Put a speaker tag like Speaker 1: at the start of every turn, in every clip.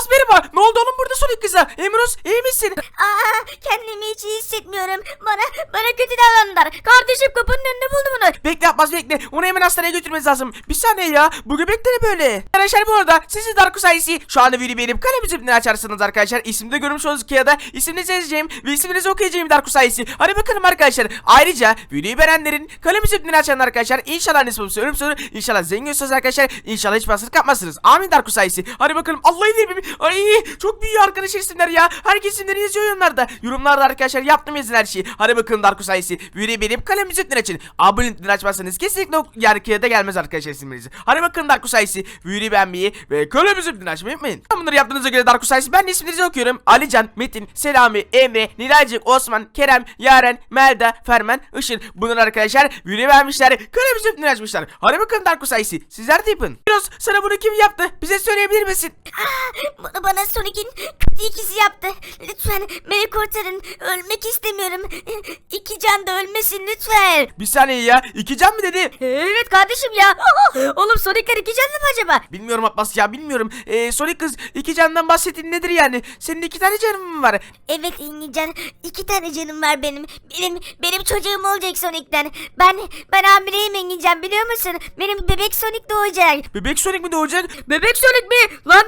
Speaker 1: Abbas merhaba. Ne oldu oğlum burada Sonic kıza? Emruz iyi misin?
Speaker 2: Aa, kendimi hiç iyi hissetmiyorum. Bana bana kötü davrandılar. Kardeşim kapının önünde buldu bunu.
Speaker 1: Bekle Abbas bekle. Onu hemen hastaneye götürmemiz lazım. Bir saniye ya. Bu göbek de ne böyle? Arkadaşlar bu arada sizi Darkus ailesi şu anda videoyu beğenip kalem üzerinden açarsanız arkadaşlar isimde görmüş olduğunuz kağıda isminizi yazacağım ve isminizi okuyacağım Darkus ailesi. Hadi bakalım arkadaşlar. Ayrıca videoyu beğenenlerin kalem üzerinden açan arkadaşlar inşallah nasip ölüm sonu inşallah zengin olursunuz arkadaşlar inşallah hiç basılık yapmazsınız. Amin Darkus ailesi. Hadi bakalım Allah'ı verim. Ay çok büyük arkadaş isimler ya. Herkes isimleri yazıyor yorumlarda. Yorumlarda arkadaşlar yaptım yazın her şeyi. Hadi bakalım Darkus ailesi. Videoyu beğenip kalem üzerinden açın. Abone üzerinden açmazsanız kesinlikle yer kağıda gelmez arkadaşlar isimlerinizi. Hadi bakalım Darkus ailesi. Videoyu beğenmeyi ve kalem üzerinden açmayı unutmayın. Bunları yaptığınıza göre Darkus ailesi ben de isimlerinizi okuyorum. Alican, Metin, Selami, Emre, Nilaycık, Osman, Kerem, Yaren, Melda, Ferman, Işın. Bunlar arkadaşlar videoyu beğenmişler. Kalem üzerinden açmışlar. Hadi bakalım Darkus ailesi. Sizler de yapın. Biraz sana bunu kim yaptı? Bize söyleyebilir misin?
Speaker 2: Bunu bana Sonic'in kötü ikisi yaptı. Lütfen beni kurtarın. Ölmek istemiyorum. İki can da ölmesin lütfen.
Speaker 1: Bir saniye ya. İki can mı dedi?
Speaker 2: Evet kardeşim ya. Oğlum Sonic'ler iki canlı mı acaba?
Speaker 1: Bilmiyorum Abbas ya bilmiyorum. Ee, Sonic kız iki candan bahsettiğin nedir yani? Senin iki tane canın mı var?
Speaker 2: Evet İngican. iki tane canım var benim. Benim benim çocuğum olacak Sonic'ten. Ben ben hamileyim İngican biliyor musun? Benim bebek Sonic doğacak.
Speaker 1: Bebek Sonic mi doğacak?
Speaker 2: Bebek Sonic mi? Lan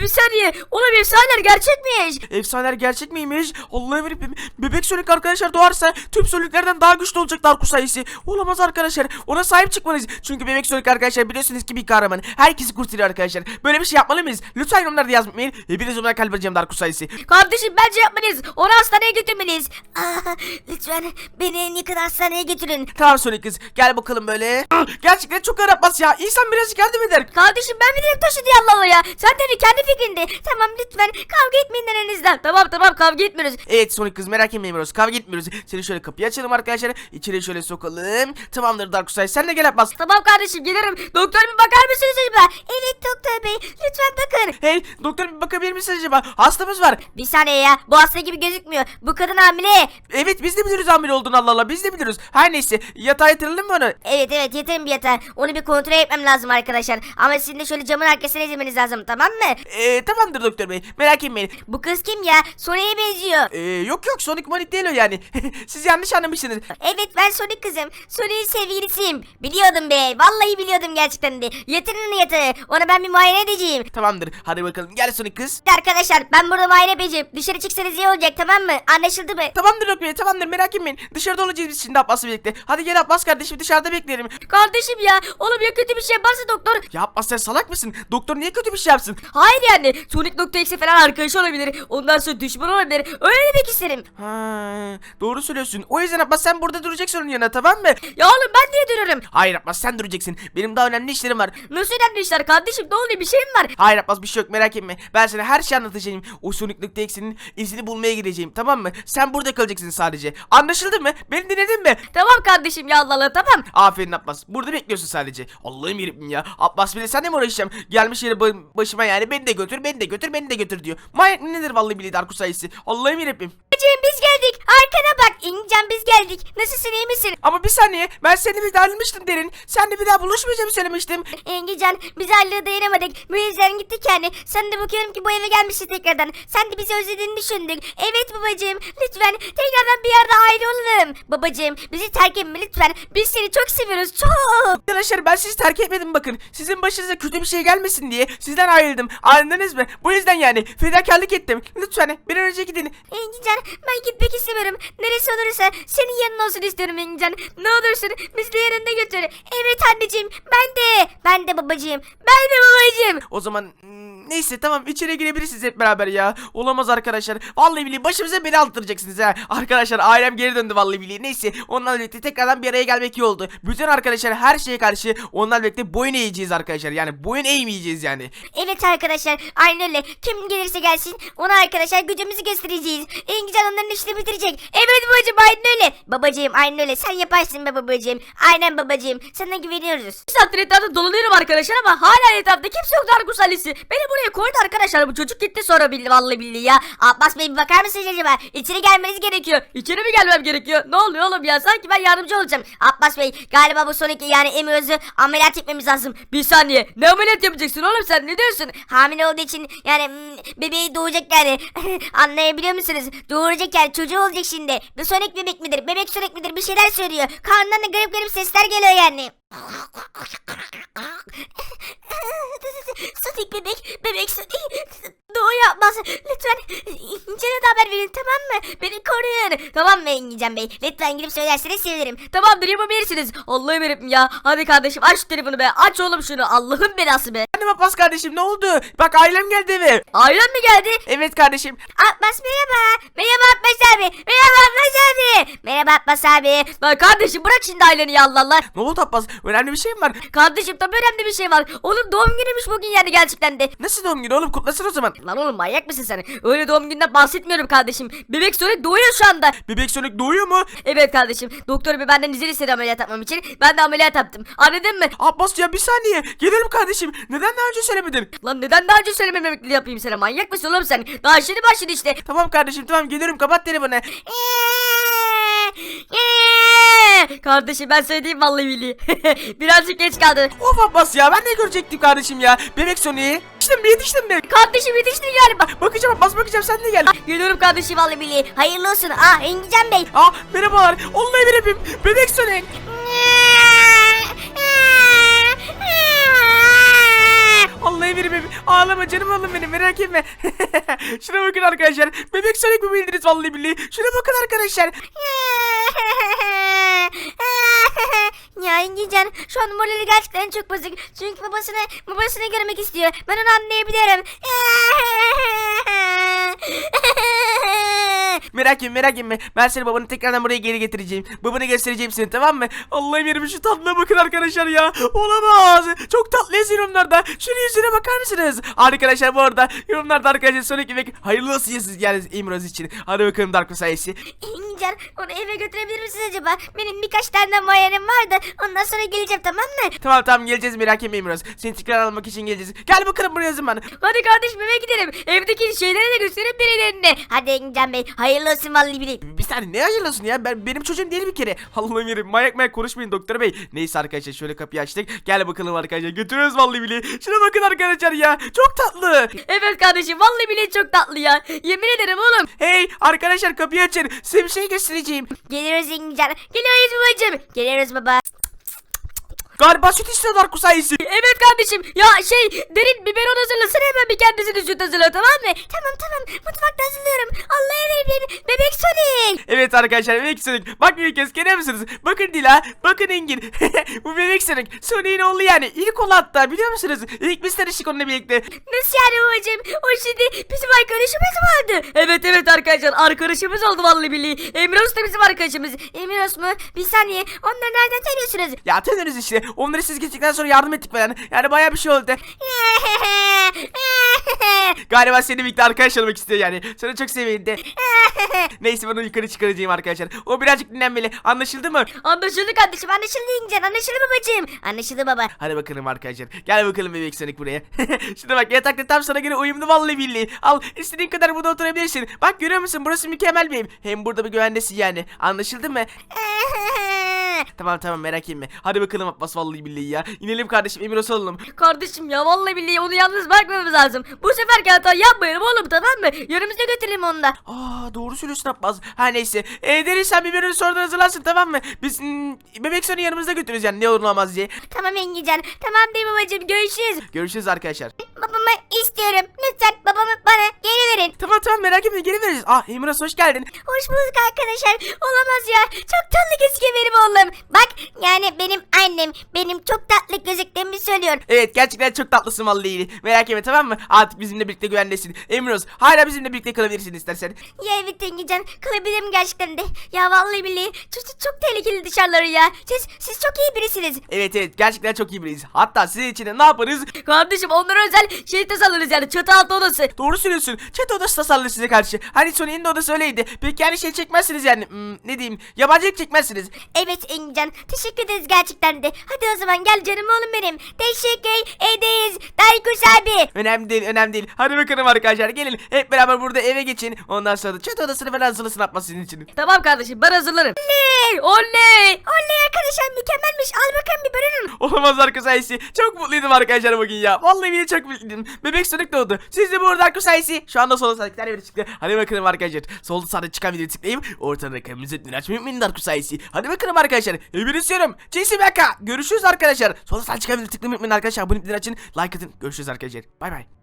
Speaker 2: bir saniye. Oğlum efsaneler gerçekmiş.
Speaker 1: Efsaneler gerçek miymiş? Allah'ım yarabbim. Bebek Sonic arkadaşlar doğarsa tüm Sonic'lerden daha güçlü olacak Darkus sayısı. Olamaz arkadaşlar. Ona sahip çıkmalıyız. Çünkü Bebek Sonic arkadaşlar biliyorsunuz ki bir kahraman. Herkesi kurtarıyor arkadaşlar. Böyle bir şey yapmalı mıyız? Lütfen yorumlarda yazmayın. Hepiniz ona kalp vereceğim Darkus sayısı.
Speaker 2: Kardeşim bence yapmalıyız. Onu hastaneye götürmeliyiz. Aa, lütfen beni en yakın hastaneye götürün.
Speaker 1: Tamam Sonic kız. Gel bakalım böyle. Ah, Gerçekten çok Abbas ya. İnsan birazcık yardım eder.
Speaker 2: Kardeşim ben bilirim taşı diye Allah Allah ya. Sen de kendi fikrinde. Tamam lütfen kavga etmeyin aranızda. Tamam tamam kavga etmiyoruz.
Speaker 1: Evet Sonic kız merak etmeyin Bros. Kavga etmiyoruz. Seni şöyle kapıyı açalım arkadaşlar. İçeri şöyle sokalım. Tamamdır Darkus sayısı. Sen de gel Abbas.
Speaker 2: Tamam kardeşim gelirim. Doktor bir bakar mısınız acaba? Evet doktor bey lütfen bakın.
Speaker 1: Hey doktor bir bakabilir misin acaba? Hastamız var.
Speaker 2: Bir saniye ya bu hasta gibi gözükmüyor. Bu kadın hamile.
Speaker 1: Evet biz de biliyoruz hamile olduğunu Allah Allah biz de biliyoruz. Her neyse yatağa yatıralım mı onu?
Speaker 2: Evet evet yeterim bir yatağa. Onu bir kontrol etmem lazım arkadaşlar. Ama sizin de şöyle camın arkasına izlemeniz lazım tamam mı?
Speaker 1: Ee, tamamdır doktor bey merak etmeyin.
Speaker 2: Bu kız kim ya? Sonic'e benziyor.
Speaker 1: Ee, yok yok Sonic Monik değil o yani. Siz yanlış anlamışsınız.
Speaker 2: Evet ben Sonic kızım. Sonic'in sevgilisiyim. Biliyordum be. Vallahi biliyordum gerçekten de. Yatırın yatağa. Ona ben bir muayene edeceğim.
Speaker 1: Tamamdır hadi bakalım gel Sonic kız.
Speaker 2: Arkadaşlar ben burada muayene edeceğim. Dışarı çıksanız iyi olacak tamam mı? Anlaşıldı mı?
Speaker 1: Tamamdır bey tamamdır merak etmeyin. Dışarıda olacağız biz şimdi Abbas'la birlikte. Hadi gel Abbas kardeşim dışarıda beklerim.
Speaker 2: Kardeşim ya. Oğlum ya kötü bir şey yaparsa doktor.
Speaker 1: Ya Abbas sen salak mısın? Doktor niye kötü bir şey yapsın?
Speaker 2: Hayır yani. Sonic.exe falan arkadaş olabilir. Ondan sonra düşman olabilir. Öyle demek isterim.
Speaker 1: Ha, doğru söylüyorsun. O yüzden Abbas sen burada duracaksın onun yanına tamam mı?
Speaker 2: Ya oğlum ben niye dururum?
Speaker 1: Hayır Abbas sen duracaksın. Benim daha önemli işlerim var.
Speaker 2: Nasıl önemli işler kardeşim? Ne oluyor bir şey mi var?
Speaker 1: Hayır Abbas bir şey yok merak etme. Ben sana her şeyi anlatacağım. O Sonic'lik X'inin izini bulmaya gideceğim tamam mı? Sen burada kalacaksın sadece. Anlaşıldı mı? Beni dinledin mi?
Speaker 2: Tamam kardeşim ya Allah Allah tamam.
Speaker 1: Aferin Abbas. Burada bekliyorsun sadece. Allah'ım yarabbim ya. Abbas bile sen de mi uğraşacağım? Gelmiş yere ba- başıma yani beni de götür, beni de götür, beni de götür diyor. Manyak mı nedir vallahi billahi Darkus sayısı. Allah'ım yarabbim.
Speaker 2: Babacığım biz geldik. Arkana bak. İncan biz geldik. Nasılsın iyi misin?
Speaker 1: Ama bir saniye ben seni bir daha almıştım derin. Sen de bir daha buluşmayacağımı söylemiştim.
Speaker 2: Engican biz ayrılığa dayanamadık. Bu yüzden gittik yani. Sen de bakıyorum ki bu eve gelmişsin tekrardan. Sen de bizi özlediğini düşündük. Evet babacığım lütfen tekrardan bir yerde olalım. Babacığım bizi terk etme lütfen. Biz seni çok seviyoruz çok.
Speaker 1: Arkadaşlar ben sizi terk etmedim bakın. Sizin başınıza kötü bir şey gelmesin diye sizden ayrıldım. Anladınız mı? Bu yüzden yani fedakarlık ettim. Lütfen bir an önce gidin.
Speaker 2: Engican ben gitmek istemiyorum. Neresi olursa senin yanın olsun istiyorum Engican. Ne olursun bizi de yanında götür. Evet anneciğim ben de. Ben de babacığım. Ben de babacığım.
Speaker 1: O zaman hmm, neyse tamam içeri girebilirsiniz hep beraber ya. Olamaz arkadaşlar. Vallahi billahi başımıza bela attıracaksınız ha. Arkadaşlar ailem geri döndü vallahi billahi. Neyse onlarla birlikte tekrardan bir araya gelmek iyi oldu. Bütün arkadaşlar her şeye karşı onlarla birlikte boyun eğeceğiz arkadaşlar. Yani boyun eğmeyeceğiz yani.
Speaker 2: Evet arkadaşlar aynen öyle. Kim gelirse gelsin ona arkadaşlar gücümüzü göstereceğiz. Engican onların işini bitirecek. Evet babacığım aynen öyle. Babacığım aynen öyle. Sen yaparsın be babacığım. Aynen babacığım. Sana güveniyoruz.
Speaker 3: Bir saattir etrafta dolanıyorum arkadaşlar ama hala etrafta kimse yok Darkus ailesi. Beni
Speaker 2: buraya koydu arkadaşlar. Bu çocuk gitti sonra bildi vallahi billahi ya. Abbas Bey bir bakar mısınız acaba? İçeri gelmeniz gerekiyor.
Speaker 3: İçeri mi gelmem gerekiyor? Ne oluyor oğlum ya? Sanki ben yardımcı olacağım.
Speaker 2: Abbas Bey galiba bu sonraki yani Emir Öz'ü ameliyat etmemiz lazım.
Speaker 3: Bir saniye. Ne ameliyat yapacaksın oğlum sen? Ne diyorsun?
Speaker 2: Hamile olduğu için yani mm, bebeği doğacak yani. Anlayabiliyor musunuz? Doğuracak yani çocuğu olacak şimdi. Bu Sonic bebek midir? Bebek Sonic midir? Bir şeyler söylüyor. Karnından da garip garip sesler geliyor yani. Sonic bebek, bebek Yapmaz. Lütfen İnce'ne de haber verin tamam mı? Beni koruyun. Tamam mı İngilizcem Bey? Lütfen gidip söylerseniz sevinirim.
Speaker 3: Tamamdır yapabilirsiniz. Allah'ım yarabbim ya. Hadi kardeşim aç telefonu be. Aç oğlum şunu. Allah'ın belası be.
Speaker 1: Annem Abbas kardeşim ne oldu? Bak ailem geldi eve.
Speaker 3: Ailen mi geldi?
Speaker 1: Evet kardeşim.
Speaker 2: Abbas merhaba. Merhaba Abbas abi. Merhaba Abbas abi. Merhaba Abbas abi.
Speaker 3: Lan kardeşim bırak şimdi aileni ya Allah Allah.
Speaker 1: Ne oldu Abbas? Önemli bir şey mi var?
Speaker 3: Kardeşim tabii önemli bir şey var. Onun doğum günüymüş bugün yani gerçekten de.
Speaker 1: Nasıl doğum günü oğlum? Kutlasın o zaman.
Speaker 3: Lan oğlum manyak mısın sen? Öyle doğum gününden bahsetmiyorum kardeşim. Bebek Sonic doğuyor şu anda.
Speaker 1: Bebek Sonic doğuyor mu?
Speaker 3: Evet kardeşim. Doktor bir benden izin istedi ameliyat yapmam için. Ben de ameliyat yaptım. Anladın mı?
Speaker 1: Abbas ya bir saniye. Gelirim kardeşim. Neden daha önce söylemedin?
Speaker 3: Lan neden daha önce söylememekli yapayım sana? Manyak mısın oğlum sen? Daha şimdi başladı işte.
Speaker 1: Tamam kardeşim tamam gelirim kapat telefonu.
Speaker 3: Kardeşim ben söyleyeyim vallahi billahi. Birazcık geç kaldı.
Speaker 1: Of Abbas ya ben de görecektim kardeşim ya. Bebek Sonic'i. Yetiştim mi yetiştim mi?
Speaker 3: Kardeşim yetiştin galiba.
Speaker 1: Bakacağım Abbas bakacağım sen de gel.
Speaker 3: Geliyorum kardeşim vallahi billahi.
Speaker 2: Hayırlı olsun. Ah İngilizcem Bey.
Speaker 1: Aa merhabalar. Olmayı vereyim. Bebek Sonic. Vallahi vereyim. Ağlama canım oğlum benim merak etme. Şuna bakın arkadaşlar. Bebek Sonic mi bildiniz vallahi billahi. Şuna bakın arkadaşlar.
Speaker 2: ya İngilizcen şu an morali gerçekten çok bozuk. Çünkü babasını babasını görmek istiyor. Ben onu anlayabiliyorum.
Speaker 1: Merak etme merak etme. Ben seni babanı tekrardan buraya geri getireceğim. Babanı göstereceğim seni tamam mı? Allah'ım yerim şu tatlına bakın arkadaşlar ya. Olamaz. Çok tatlı yorumlarda. Şunun yüzüne bakar mısınız? Arkadaşlar bu arada yorumlarda arkadaşlar Sonic Bebek hayırlı olsun yazın yani İmroz için. Hadi bakalım Darko sayesi.
Speaker 2: İngilizcen onu eve götürebilir misiniz acaba? Benim birkaç tane mayerim vardı. Ondan sonra geleceğim tamam mı?
Speaker 1: Tamam tamam geleceğiz merak etme İmroz. Seni tekrar almak için geleceğiz. Gel bakalım buraya bana.
Speaker 3: Hadi kardeşim eve gidelim. Evdeki şeyleri de gösterip birilerine.
Speaker 2: Hadi İngilizcen Bey hayırlı olsun vallahi billahi.
Speaker 1: Bir saniye ne hayırlı olsun ya? Ben, benim çocuğum değil bir kere. Allah'ım yerim mayak mayak konuşmayın doktor bey. Neyse arkadaşlar şöyle kapıyı açtık. Gel bakalım arkadaşlar götürüyoruz vallahi billahi. Şuna bakın arkadaşlar ya. Çok tatlı.
Speaker 3: Evet kardeşim vallahi billahi çok tatlı ya. Yemin ederim oğlum.
Speaker 1: Hey arkadaşlar kapıyı açın. Size bir şey göstereceğim.
Speaker 2: Geliyoruz İngilizcen. Geliyoruz babacım. Geliyoruz baba.
Speaker 1: Galiba süt istiyorlar kusayisi.
Speaker 3: Evet kardeşim. Ya şey derin biberon hazırlasana hemen bir kendisini süt hazırla tamam mı?
Speaker 2: Tamam tamam mutfakta hazırlıyorum. Allah'a emanet bebek Sonic.
Speaker 1: Evet arkadaşlar bebek Sonic. Bak bir kez görüyor musunuz? Bakın Dila. Bakın Engin. Bu bebek Sonic. Sonic'in oğlu yani. İlk oğlu hatta biliyor musunuz? İlk biz tanıştık onunla birlikte.
Speaker 2: Nasıl yani babacım? Şimdi bizim arkadaşımız vardı.
Speaker 3: Evet evet arkadaşlar arkadaşımız oldu vallahi billahi. Emre da bizim arkadaşımız.
Speaker 2: Emiros mu? Bir saniye. Onları nereden tanıyorsunuz?
Speaker 1: Ya tanıyorsunuz işte. Onları siz gittikten sonra yardım ettik falan. Yani bayağı bir şey oldu. Galiba seni birlikte arkadaş olmak istiyor yani. Sana çok sevindi. Neyse ben onu yukarı çıkaracağım arkadaşlar. O birazcık dinlenmeli. Anlaşıldı mı?
Speaker 3: Anlaşıldı kardeşim.
Speaker 2: Anlaşıldı İngilizcen. Anlaşıldı babacım. Anlaşıldı baba.
Speaker 1: Hadi bakalım arkadaşlar. Gel bakalım bebek Sonic buraya. Şuna bak yatakta tam sana göre uyumlu vallahi billahi. Al istediğin kadar burada oturabilirsin. Bak görüyor musun burası mükemmel bir ev. Hem burada bir güvendesin yani. Anlaşıldı mı? Tamam tamam merak etme. Hadi bakalım Abbas vallahi billahi ya. İnelim kardeşim Emiros olalım.
Speaker 3: Kardeşim ya vallahi billahi onu yalnız bırakmamız lazım. Bu seferki hata yapmayalım oğlum tamam mı? Yanımızda götürelim onu da.
Speaker 1: Aa doğru söylüyorsun Abbas. Ha neyse. E, deriz sen biberini sonradan hazırlarsın tamam mı? Biz mm, bebek sonu yanımızda götürürüz yani ne olur ne olmaz diye.
Speaker 2: tamam İngilizcen. Tamam değil babacım. Görüşürüz.
Speaker 1: Görüşürüz arkadaşlar.
Speaker 2: Babamı istiyorum. Lütfen babamı bana geri verin.
Speaker 1: Tamam tamam merak etme geri veririz. Ah Emiros hoş geldin.
Speaker 2: Hoş bulduk arkadaşlar. Olamaz ya. Çok tatlı gözüküyor benim oğlum. Bak yani benim annem benim çok tatlı gözüktüğümü söylüyor.
Speaker 1: Evet gerçekten çok tatlısın vallahi. Merak etme tamam mı? Artık bizimle birlikte güvendesin. Emiros hala bizimle birlikte kalabilirsin istersen.
Speaker 2: Ya evet İngilizcen kalabilirim gerçekten de. Ya vallahi billahi çok, çok, çok tehlikeli dışarıları ya. Siz, siz çok iyi birisiniz.
Speaker 1: Evet evet gerçekten çok iyi biriyiz. Hatta sizin için de ne yaparız?
Speaker 3: Kardeşim onlara özel şey tasarlarız yani çatı altı odası.
Speaker 1: Doğru söylüyorsun. Chat odası tasarlarız. oldu size karşı. Hani Sony'nin de odası öyleydi. Peki yani şey çekmezsiniz yani. Hmm, ne diyeyim? Yabancılık çekmezsiniz.
Speaker 2: Evet Engincan teşekkür ederiz gerçekten de. Hadi o zaman gel canım oğlum benim. Teşekkür ederiz. Daykuş abi.
Speaker 1: Önemli değil, önemli değil. Hadi bakalım arkadaşlar gelin. Hep beraber burada eve geçin. Ondan sonra da çatı odasını falan hazırlasın atma sizin için.
Speaker 3: Tamam kardeşim ben hazırlarım. Oley! Oley!
Speaker 2: Oley arkadaşlar mükemmelmiş. Al bakalım bir bölünün.
Speaker 1: Olamaz sayesi. Çok mutluydum arkadaşlar bugün ya. Vallahi bile çok mutluydum. Bebek Sonic doğdu. Siz de bu arada sayesi. Şu anda solda sağda video çıktı. Hadi bakalım arkadaşlar. Solda sağda çıkan videoyu tıklayıp ortada kırmızı etmeyi açmayı unutmayın sayesi. Hadi bakalım arkadaşlar. Hepinizi istiyorum. JC Beka. Görüşürüz arkadaşlar. Sağda çıkan videoyu tıklamayı unutmayın arkadaşlar. Abone olmayı açın. Like atın. Görüşürüz arkadaşlar. Bay bay.